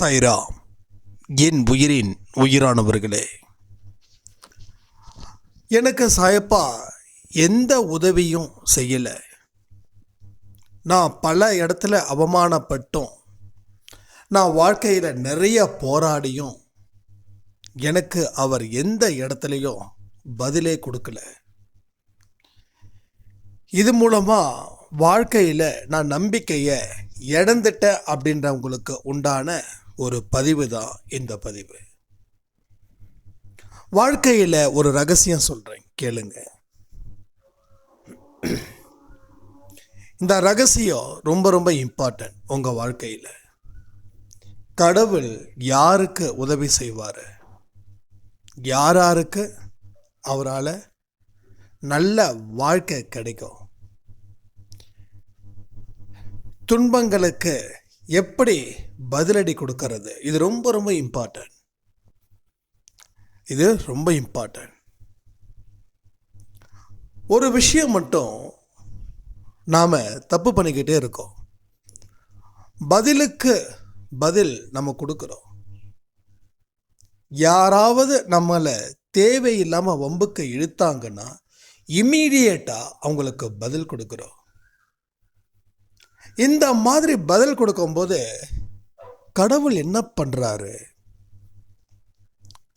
சைரா என் உயிரின் உயிரானவர்களே. எனக்கு சாயப்பா எந்த உதவியும் செய்யலை. நான் பல இடத்துல அவமானப்பட்டும். நான் வாழ்க்கையில் நிறைய போராடியும் எனக்கு அவர் எந்த இடத்துலையும் பதிலே கொடுக்கல. இது மூலமாக வாழ்க்கையில் நான் நம்பிக்கையை இழந்துட்டேன் அப்படின்றவங்களுக்கு உண்டான ஒரு பதிவு தான் இந்த பதிவு. வாழ்க்கையில் ஒரு ரகசியம் சொல்கிறேன் கேளுங்க. இந்த ரகசியம் ரொம்ப ரொம்ப இம்பார்ட்டன்ட் உங்கள் வாழ்க்கையில். கடவுள் யாருக்கு உதவி செய்வார்? யாராருக்கு அவரால் நல்ல வாழ்க்கை கிடைக்கும்? துன்பங்களுக்கு எப்படி பதிலடி கொடுக்கறது? இது ரொம்ப ரொம்ப இம்பார்ட்டன்ட் இது ரொம்ப இம்பார்ட்டன்ட் ஒரு விஷயம் மட்டும் நாம் தப்பு பண்ணிக்கிட்டே இருக்கோம். பதிலுக்கு பதில் நம்ம கொடுக்குறோம். யாராவது நம்மளை தேவையில்லாமல் வம்புக்கு இழுத்தாங்கன்னா இம்மீடியட்டாக அவங்களுக்கு பதில் கொடுக்குறோம். இந்த மாதிரி பதில் கொடுக்கும்போது கடவுள் என்ன பண்ணுறாரு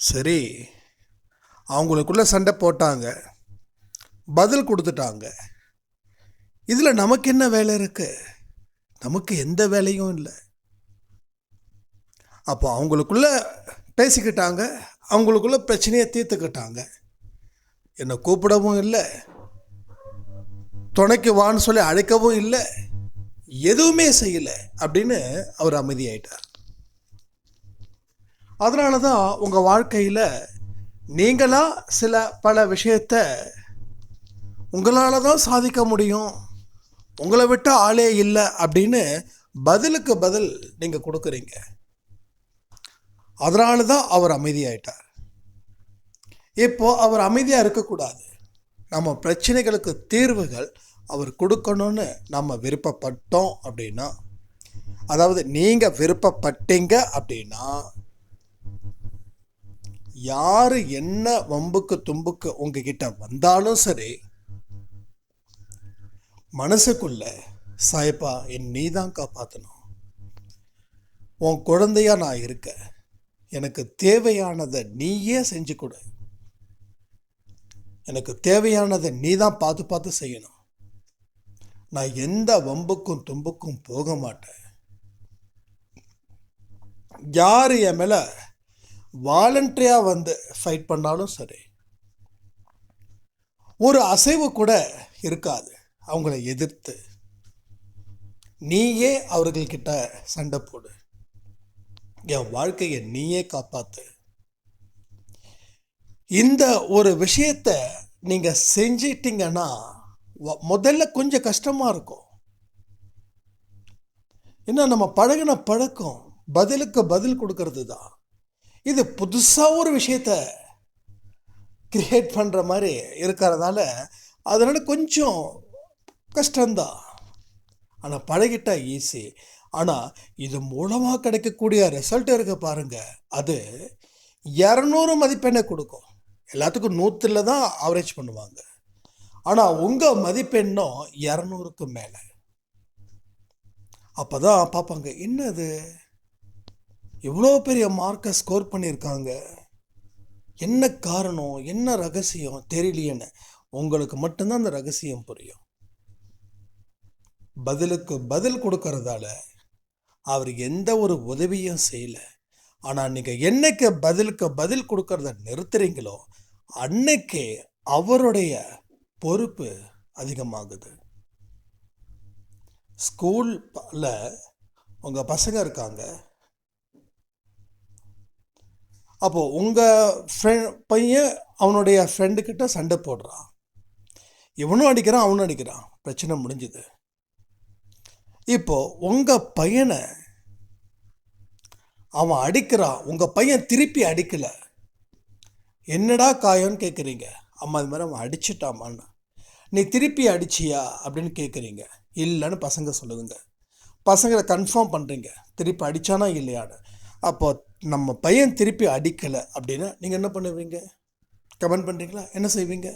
சரி அவங்களுக்குள்ள சண்டை போட்டாங்க பதில் கொடுத்துட்டாங்க. இதில் நமக்கு என்ன வேலை இருக்குது நமக்கு எந்த வேலையும் இல்லை. அப்போ அவங்களுக்குள்ள பேசிக்கிட்டாங்க அவங்களுக்குள்ள பிரச்சனையை தீர்த்துக்கிட்டாங்க. என்னை கூப்பிடவும் இல்லை துணைக்கு வான்னு சொல்லி அழைக்கவும் இல்லை. எதுவுமே செய்யலை அப்படின்னு அவர் அமைதியாயிட்டார். அதனால தான் உங்கள் வாழ்க்கையில் நீங்களா சில பல விஷயத்த உங்களால் தான் சாதிக்க முடியும் உங்களை விட்டு ஆளே இல்லை அப்படின்னு பதிலுக்கு பதில் நீங்கள் கொடுக்குறீங்க. அதனால தான் அவர் அமைதியாயிட்டார். இப்போ அவர் அமைதியாக இருக்கக்கூடாது. நம்ம பிரச்சனைகளுக்கு தீர்வுகள் அவர் கொடுக்கணும்னு நம்ம விருப்பப்பட்டோம் அப்படின்னா அதாவது நீங்கள் விருப்பப்பட்டீங்க அப்படின்னா யார் என்ன வம்புக்கு தும்புக்கு உங்ககிட்ட வந்தாலும் சரி மனசுக்குள்ள சாயப்பா என் நீ தான் காப்பாற்றணும் உன் குழந்தையா நான் இருக்க. எனக்கு தேவையானதை நீயே செஞ்சு கொடு. எனக்கு தேவையானதை நீ தான் பார்த்து பார்த்து செய்யணும். நான் எந்த வம்புக்கும் தும்புக்கும் போக மாட்டேன். யார் என் மேலே வாலண்டரியாக வந்து ஃபைட் பண்ணாலும் சரி ஒரு அசைவு கூட இருக்காது. அவங்கள எதிர்த்து நீயே அவர்கள்கிட்ட சண்டை போடு. என் வாழ்க்கையை நீயே காப்பாத்து. இந்த ஒரு விஷயத்த நீங்கள் செஞ்சிட்டிங்கன்னா முதல்ல கொஞ்சம் கஷ்டமாக இருக்கும். என்ன நம்ம பழகின பழக்கம் பதிலுக்கு பதில் கொடுக்கறது தான் இது புதுசாக ஒரு விஷயத்த கிரியேட் பண்ணுற மாதிரி இருக்கிறதால அதனால் கொஞ்சம் கஷ்டம்தான். ஆனால் பழகிட்டா ஈஸி ஆனால் இது மூலமாக கிடைக்கக்கூடிய ரிசல்ட் இருக்க பாருங்க. அது இரநூறு மதிப்பெண்ணை கொடுக்கும். எல்லாத்துக்கும் நூற்றில் தான் ஆவரேஜ் பண்ணுவாங்க. ஆனால் உங்கள் மதிப்பெண்ணும் இரநூறுக்கு மேலே. அப்போ தான் பார்ப்பாங்க என்னது? இவ்வளோ பெரிய மார்க்கை ஸ்கோர் பண்ணியிருக்காங்க. என்ன காரணம்? என்ன ரகசியம்? தெரியலையேன்னு. உங்களுக்கு மட்டும்தான் அந்த ரகசியம் புரியும். பதிலுக்கு பதில் கொடுக்கறதால அவர் எந்த ஒரு உதவியும் செய்யலை. ஆனால் நீங்கள் என்னைக்கு பதிலுக்கு பதில் கொடுக்கறத நிறுத்துறீங்களோ அன்னைக்கே அவருடைய பொறுப்பு அதிகமாகுது. ஸ்கூலில் உங்கள் பசங்க இருக்காங்க. அப்போது உங்கள் ஃப்ரெண்ட் பையன் அவனுடைய ஃப்ரெண்டுக்கிட்ட சண்டை போடுறான். இவனும் அடிக்கிறான் அவனும் அடிக்கிறான். பிரச்சனை முடிஞ்சுது. இப்போது உங்கள் பையனை அவன் அடிக்கிறான். உங்கள் பையன் திருப்பி அடிக்கலை. என்னடா காயம்னு கேட்குறீங்க அம்மா அது மாதிரி அவன் அடிச்சிட்டாமான்னு. நீ திருப்பி அடிச்சியா? அப்படின்னு கேட்குறீங்க இல்லைன்னு பசங்க சொல்லுதுங்க. பசங்களை கன்ஃபார்ம் பண்ணுறீங்க திருப்பி அடித்தானா இல்லையான்னு. அப்போ நம்ம பையன் திருப்பி அடிக்கலை அப்படின்னா நீங்கள் என்ன பண்ணுவீங்க? கமெண்ட் பண்ணுறீங்களா என்ன செய்வீங்க?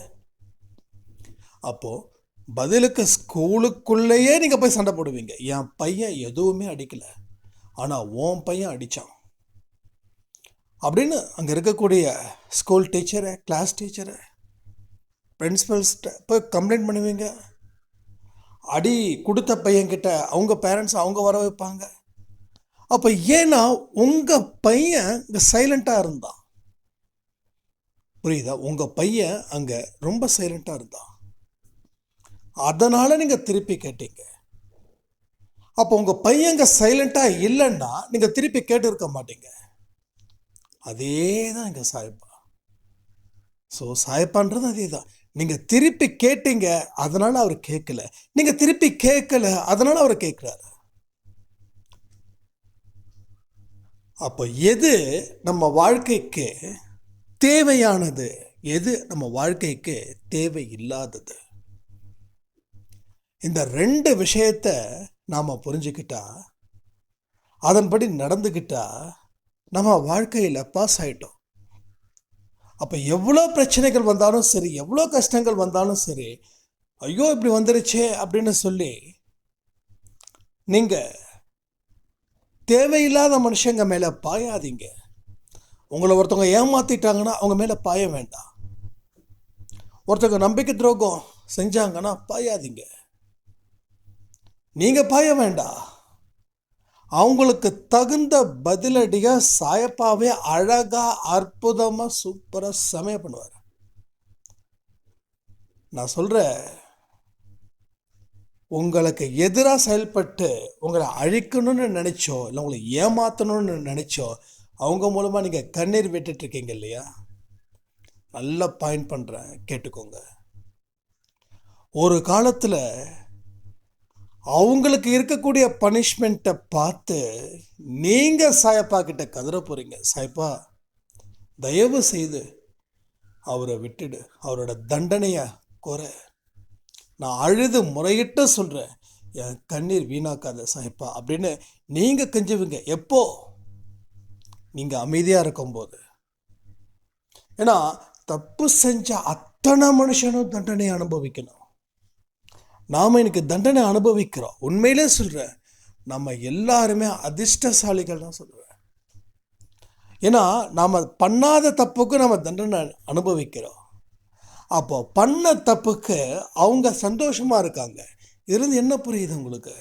அப்போது பதிலுக்கு ஸ்கூலுக்குள்ளேயே நீங்கள் போய் சண்டை போடுவீங்க. என் பையன் எதுவுமே அடிக்கலை. ஆனால் உன் பையன் அடித்தான் அப்படின்னு அங்கே இருக்கக்கூடிய ஸ்கூல் டீச்சரை கிளாஸ் டீச்சரை பிரின்ஸிபல்ஸ்கிட்ட போய் கம்ப்ளைண்ட் பண்ணுவீங்க? அடி கொடுத்த பையன்கிட்ட அவங்க பேரண்ட்ஸ் அவங்க வர வைப்பாங்க. அப்போ ஏன்னா உங்கள் பையன் இங்கே சைலண்ட்டாக இருந்தான். புரியுதா? உங்கள் பையன் அங்கே ரொம்ப சைலண்ட்டாக இருந்தான். அதனால் நீங்கள் திருப்பி கேட்டீங்க. அப்போ உங்கள் பையன் இங்கே சைலண்ட்டாக இல்லைன்னா நீங்கள் திருப்பி கேட்டு இருக்க மாட்டீங்க. அதே தான் இங்கே சாயப்பா. ஸோ சாயப்பான்றது அதே தான் நீங்கள் திருப்பி கேட்டீங்க அதனால் அவர் கேட்கல நீங்கள் திருப்பி கேட்கல அதனால் அவர் கேட்குறாரு அப்போ எது நம்ம வாழ்க்கைக்கு தேவையானது? எது நம்ம வாழ்க்கைக்கு தேவை இல்லாதது இந்த ரெண்டு விஷயத்த நாம் புரிஞ்சுக்கிட்டா அதன்படி நடந்துக்கிட்டா நம்ம வாழ்க்கையில் பாஸ் ஆகிட்டோம் அப்போ எவ்வளோ பிரச்சனைகள் வந்தாலும் சரி எவ்வளோ கஷ்டங்கள் வந்தாலும் சரி ஐயோ இப்படி வந்துருச்சே அப்படின்னு சொல்லி நீங்கள் தேவையில்லாத மனுஷங்க மேலே பாயாதீங்க. உங்களை ஒருத்தவங்க ஏமாத்திட்டாங்கன்னா அவங்க மேலே பாய வேண்டாம். ஒருத்தவங்க நம்பிக்கை துரோகம் செஞ்சாங்கன்னா பாயாதீங்க. நீங்கள் பாய வேண்டாம். அவங்களுக்கு தகுந்த பதிலடியாக சாயப்பாவே அழகாக அற்புதமாக சூப்பராக செமையாக பண்ணுவார். நான் சொல்கிறேன் உங்களுக்கு எதிராக செயல்பட்டு உங்களை அழிக்கணும்னு நினச்சோ இல்லை உங்களை ஏமாற்றணும்னு நினச்சோ அவங்க மூலமாக நீங்கள் கண்ணீர் விட்டுட்ருக்கீங்க இல்லையா? நல்ல பாயிண்ட் பண்ணுறேன் கேட்டுக்கோங்க. ஒரு காலத்தில் அவங்களுக்கு இருக்கக்கூடிய பனிஷ்மெண்ட்டை பார்த்து நீங்கள் சாயப்பா கிட்ட கதற போகிறீங்க சாயப்பா தயவு செய்து அவரை விட்டுடு. அவரோட தண்டனையை குறை. நான் அழுது முறையிட்டு சொல்கிறேன் என் கண்ணீர் வீணாக்காத சாயப்பா அப்படின்னு நீங்கள் கெஞ்சுவீங்க. எப்போ? நீங்கள் அமைதியாக இருக்கும்போது. ஏன்னா தப்பு செஞ்ச அத்தனை மனுஷனும் தண்டனை அனுபவிக்கணும். நாம் இன்னைக்கு தண்டனை அனுபவிக்கிறோம். உண்மையிலே சொல்கிறேன் நம்ம எல்லாருமே அதிர்ஷ்டசாலிகள் தான் சொல்லுவேன் ஏன்னா நாம் பண்ணாத தப்புக்கு நம்ம தண்டனை அனுபவிக்கிறோம். அப்போ பண்ண தப்புக்கு அவங்க சந்தோஷமாக இருக்காங்க. இருந்து என்ன புரியுது உங்களுக்கு?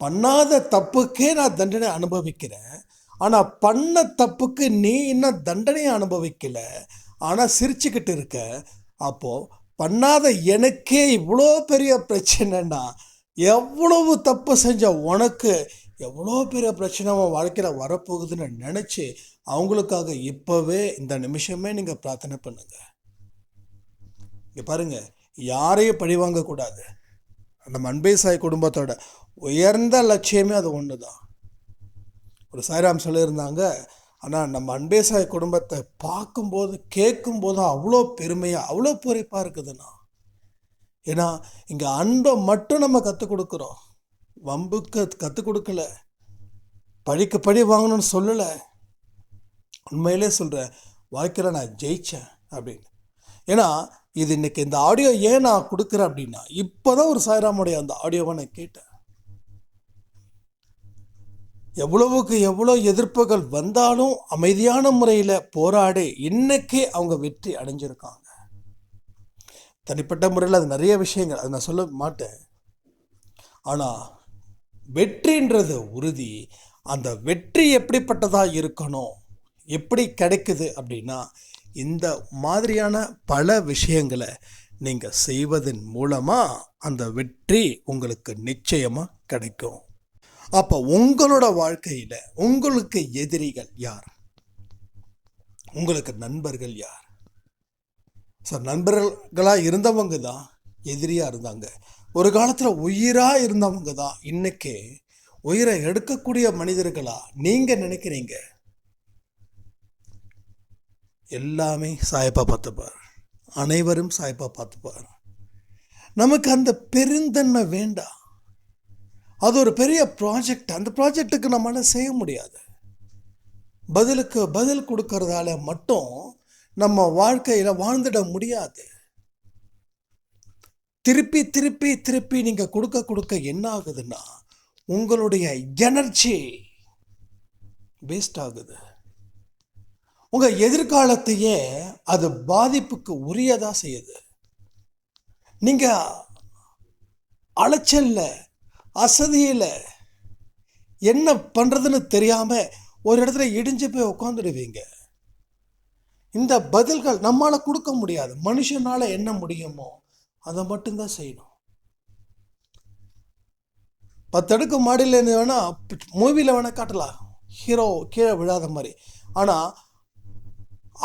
பண்ணாத தப்புக்கே நான் தண்டனை அனுபவிக்கிறேன். ஆனால் பண்ண தப்புக்கு நீ இன்னும் தண்டனையை அனுபவிக்கலை. ஆனால் சிரிச்சுக்கிட்டு இருக்க. அப்போது பண்ணாத எனக்கே இவ்வளோ பெரிய பிரச்சனைன்னா எவ்வளவு தப்பு செஞ்ச உனக்கு எவ்வளோ பெரிய பிரச்சனை உன் வாழ்க்கையில் வரப்போகுதுன்னு நினச்சி அவங்களுக்காக இப்போவே இந்த நிமிஷமே நீங்கள் பிரார்த்தனை பண்ணுங்கள் இங்கே பாருங்கள் யாரையும் பழி வாங்கக்கூடாது அந்த அன்பே சாய் குடும்பத்தோட உயர்ந்த லட்சியமே அது ஒன்று தான் ஒரு சாய்ராம் சொல்லியிருந்தாங்க ஆனால் நம்ம அன்பேசாய குடும்பத்தை பார்க்கும்போது கேட்கும்போது அவ்வளோ பெருமையாக அவ்வளோ பொறிப்பாக இருக்குதுண்ணா. ஏன்னா இங்கே அன்பை மட்டும் நம்ம கற்றுக் கொடுக்குறோம். வம்புக்கு கற்றுக் கொடுக்கல. படிக்க படி வாங்கணும்னு சொல்லலை. உண்மையிலே சொல்கிறேன் வாழ்க்கையில் நான் ஜெயித்தேன் அப்படின்னு. ஏன்னா இது இன்னைக்கு இந்த ஆடியோ ஏன் நான் கொடுக்குறேன் அப்படின்னா இப்போ தான் ஒரு சாய்ராமுடைய அந்த ஆடியோவை நான் கேட்டேன். எவ்வளவுக்கு எவ்வளோ எதிர்ப்புகள் வந்தாலும் அமைதியான முறையில் போராடி இன்னைக்கே அவங்க வெற்றி அடைஞ்சிருக்காங்க. தனிப்பட்ட முறையில் அது நிறைய விஷயங்கள் அதை நான் சொல்ல மாட்டேன். ஆனால் வெற்றின்றது உறுதி. அந்த வெற்றி எப்படிப்பட்டதாக இருக்கணும் எப்படி கிடைக்குது அப்படின்னா இந்த மாதிரியான பல விஷயங்களை நீங்கள் செய்வதன் மூலமாக அந்த வெற்றி உங்களுக்கு நிச்சயமாக கிடைக்கும். அப்போ உங்களோட வாழ்க்கையில் உங்களுக்கு எதிரிகள் யார்? உங்களுக்கு நண்பர்கள் யார்? ஸோ நண்பர்களாக இருந்தவங்க தான் எதிரியாக இருந்தாங்க. ஒரு காலத்தில் உயிராக இருந்தவங்க தான் இன்றைக்கே உயிரை எடுக்கக்கூடிய மனிதர்களாக நீங்கள் நினைக்கிறீங்க? எல்லாமே சாயப்பா பார்த்துப்பார். அனைவரும் சாயப்பா பார்த்துப்பார். நமக்கு அந்த பெருந்தன்மை வேண்டாம். அது ஒரு பெரிய ப்ராஜெக்ட் அந்த ப்ராஜெக்ட்டுக்கு நம்மளால் செய்ய முடியாது. பதிலுக்கு பதில் கொடுக்கறதால மட்டும் நம்ம வாழ்க்கையில் வாழ்ந்துட முடியாது. திருப்பி திருப்பி திருப்பி நீங்கள் கொடுக்க கொடுக்க என்ன ஆகுதுன்னா உங்களுடைய எனர்ஜி வேஸ்ட் ஆகுது. உங்கள் எதிர்காலத்தையே அது பாதிப்புக்கு உரியதாக செய்யுது. நீங்கள் அலைச்சல்ல அசதியில் என்ன பண்ணுறதுன்னு தெரியாமல் ஒரு இடத்துல இடிஞ்சு போய் உட்காந்துடுவீங்க இந்த பதில்கள் நம்மளால் கொடுக்க முடியாது. மனுஷனால் என்ன முடியுமோ அதை மட்டும்தான் செய்யணும். பத்து அடுக்கு மாடியிலேருந்து வேணால் மூவியில் வேணால் காட்டலாம். ஹீரோ கீழே விழாத மாதிரி. ஆனால்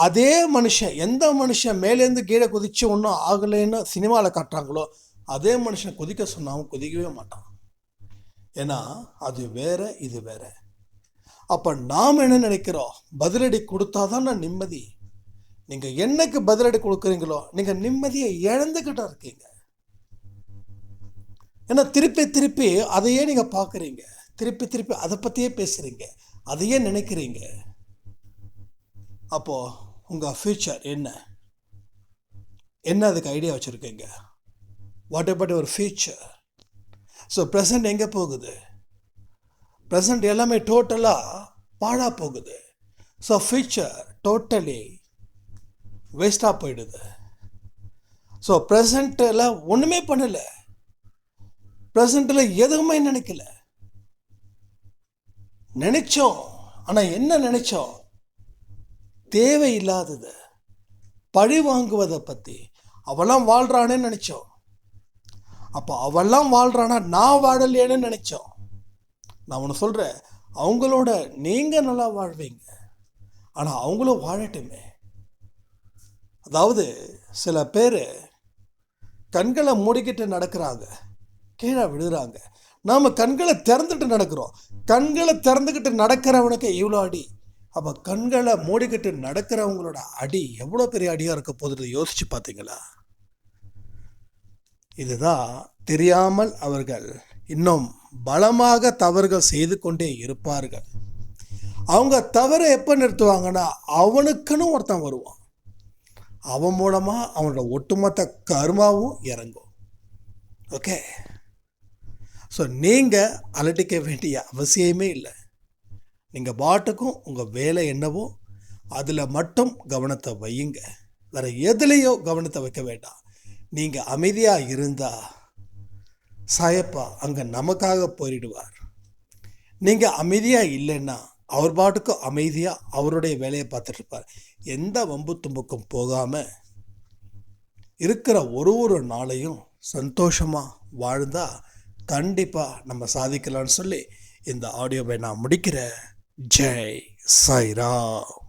அதே மனுஷன் எந்த மனுஷன் மேலேருந்து கீழே குதிச்சு ஒன்றும் ஆகலைன்னு சினிமாவில் காட்டுறாங்களோ அதே மனுஷன் குதிக்க சொன்னாலும் குதிக்கவே மாட்டான். ஏன்னா அது வேற இது வேற. அப்போ நாம் என்ன நினைக்கிறோம்? பதிலடி கொடுத்தாதான் நான் நிம்மதி. நீங்கள் என்னைக்கு பதிலடி கொடுக்குறீங்களோ நீங்கள் நிம்மதியை இழந்துக்கிட்ட இருக்கீங்க. ஏன்னா திருப்பி திருப்பி அதையே நீங்கள் பார்க்குறீங்க. திருப்பி திருப்பி அதை பற்றியே பேசுகிறீங்க அதையே நினைக்கிறீங்க. அப்போது உங்கள் ஃப்யூச்சர் என்ன? என்ன அதுக்கு ஐடியா வச்சுருக்கீங்க? வாட் about ஒரு ஃப்யூச்சர் ஸோ ப்ரெசண்ட் எங்கே போகுது? ப்ரெசண்ட் எல்லாமே டோட்டலாக பாழாக போகுது. ஸோ ஃபியூச்சர் டோட்டலி வேஸ்ட்டாக போயிடுது. ஸோ ப்ரெசண்ட்டில் ஒன்றுமே பண்ணலை. ப்ரெசண்ட்டில் எதுவுமே நினைக்கல. நினைச்சோம். ஆனால் என்ன நினைச்சோம்? தேவையில்லாதது. பழி வாங்குவதை பற்றி அவெல்லாம் வாழ்கிறானேன்னு நினச்சோம். அப்போ அவெல்லாம் வாழ்கிறானா நான் வாழலையேன்னு நினச்சோம். நான் ஒன்று சொல்கிறேன் அவங்களோட நீங்கள் நல்லா வாழ்வீங்க. ஆனால் அவங்களும் வாழட்டுமே. அதாவது சில பேர் கண்களை மூடிக்கிட்டு நடக்கிறாங்க. கீழே விழுகிறாங்க நாம் கண்களை திறந்துட்டு நடக்கிறோம். கண்களை திறந்துக்கிட்டு நடக்கிறவனுக்கு இவ்வளோ அடி. அப்போ கண்களை மூடிக்கிட்டு நடக்கிறவங்களோட அடி எவ்வளோ பெரிய அடியாக இருக்க போகுது யோசிச்சு பார்த்தீங்களா? இதுதான் தெரியாமல் அவர்கள் இன்னும் பலமாக தவறுகள் செய்து கொண்டே இருப்பார்கள். அவங்க தவறை எப்போ நிறுத்துவாங்கன்னா அவனுக்குன்னு ஒருத்தன் வருவான். அவன் மூலமாக அவனோட ஒட்டுமொத்த கர்மாவும் இறங்கும். ஓகே? ஸோ நீங்கள் அலட்டிக்க வேண்டிய அவசியமே இல்லை. நீங்கள் பாட்டுக்கும் உங்கள் வேலை என்னவோ அதில் மட்டும் கவனத்தை வையுங்க. வேறு எதுலேயோ கவனத்தை வைக்க வேண்டாம். நீங்கள் அமைதியாக இருந்தால் சாயப்பா அங்கே நமக்காக போயிடுவார் நீங்கள் அமைதியாக இல்லைன்னா அவர் பாட்டுக்கு அமைதியாக அவருடைய வேலையை பார்த்துட்டு இருப்பார். எந்த வம்பு தும்புக்கும் போகாமல் இருக்கிற ஒரு ஒரு நாளையும் சந்தோஷமாக வாழ்ந்தால் கண்டிப்பாக நம்ம சாதிக்கலாம்னு சொல்லி இந்த ஆடியோவை நான் முடிக்கிறேன். ஜெய் சாய்ராம்.